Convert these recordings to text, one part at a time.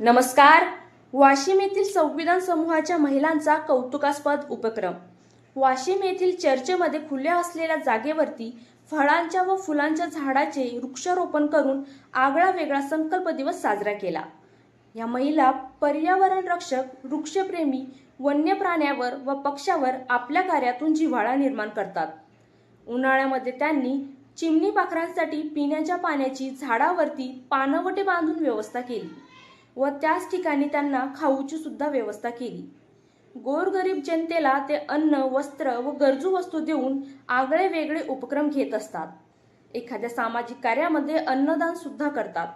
नमस्कार. वाशिम येथील संविधान समूहाच्या महिलांचा कौतुकास्पद उपक्रम. वाशिम येथील चर्चेमध्ये खुल्या असलेल्या जागेवरती फळांच्या व फुलांच्या झाडाचे वृक्षारोपण करून आगळा वेगळा संकल्प दिवस साजरा केला. या महिला पर्यावरण रक्षक वृक्षप्रेमी वन्य प्राण्यावर व पक्ष्यावर आपल्या कार्यातून जिव्हाळा निर्माण करतात. उन्हाळ्यामध्ये त्यांनी चिमणी पाखरांसाठी पिण्याच्या पाण्याची झाडावरती पानवटे बांधून व्यवस्था केली. व त्याच ठिकाणी त्यांना खाऊची सुद्धा व्यवस्था केली. गोरगरीब जनतेला ते अन्न वस्त्र व गरजू वस्तू देऊन आगळे वेगळे उपक्रम घेत असतात. एखाद्या सामाजिक कार्यामध्ये अन्नदान सुद्धा करतात.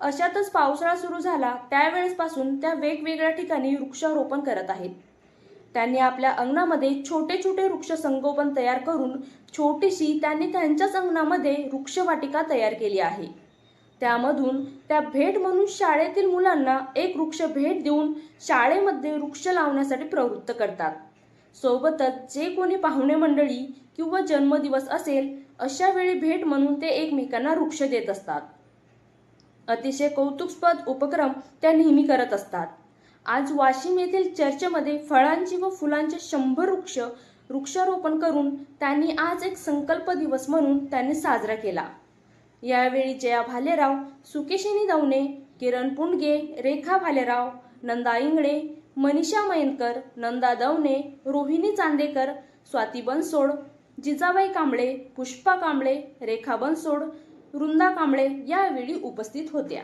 अशातच पावसाळा सुरू झाला त्यावेळेसपासून त्या वेगवेगळ्या ठिकाणी वृक्षारोपण करत आहेत. त्यांनी आपल्या अंगणामध्ये छोटे छोटे वृक्ष संगोपन तयार करून छोटीशी त्यांनी त्यांच्याच अंगणामध्ये वृक्षवाटिका तयार केली आहे. त्यामधून त्या भेट म्हणून शाळेतील मुलांना एक वृक्ष भेट देऊन शाळेमध्ये वृक्ष लावण्यासाठी प्रवृत्त करतात. सोबतच जे कोणी पाहुणे मंडळी किंवा जन्मदिवस असेल अशा वेळी भेट म्हणून ते एकमेकांना वृक्ष देत असतात. अतिशय कौतुकस्पद उपक्रम त्या नेहमी करत असतात. आज वाशिम येथील चर्चमध्ये फळांची व फुलांचे शंभर वृक्ष वृक्षारोपण करून त्यांनी आज एक संकल्प दिवस म्हणून त्यांनी साजरा केला. यावेळी जया भालेराव सुकेशिनी दवणे किरण पुंडगे रेखा भालेराव नंदा इंगळे मनीषा मयनकर नंदा दवणे रोहिणी चांदेकर स्वाती बनसोड जिजाबाई कांबळे पुष्पा कांबळे रेखा बनसोड वृंदा कांबळे यावेळी उपस्थित होत्या.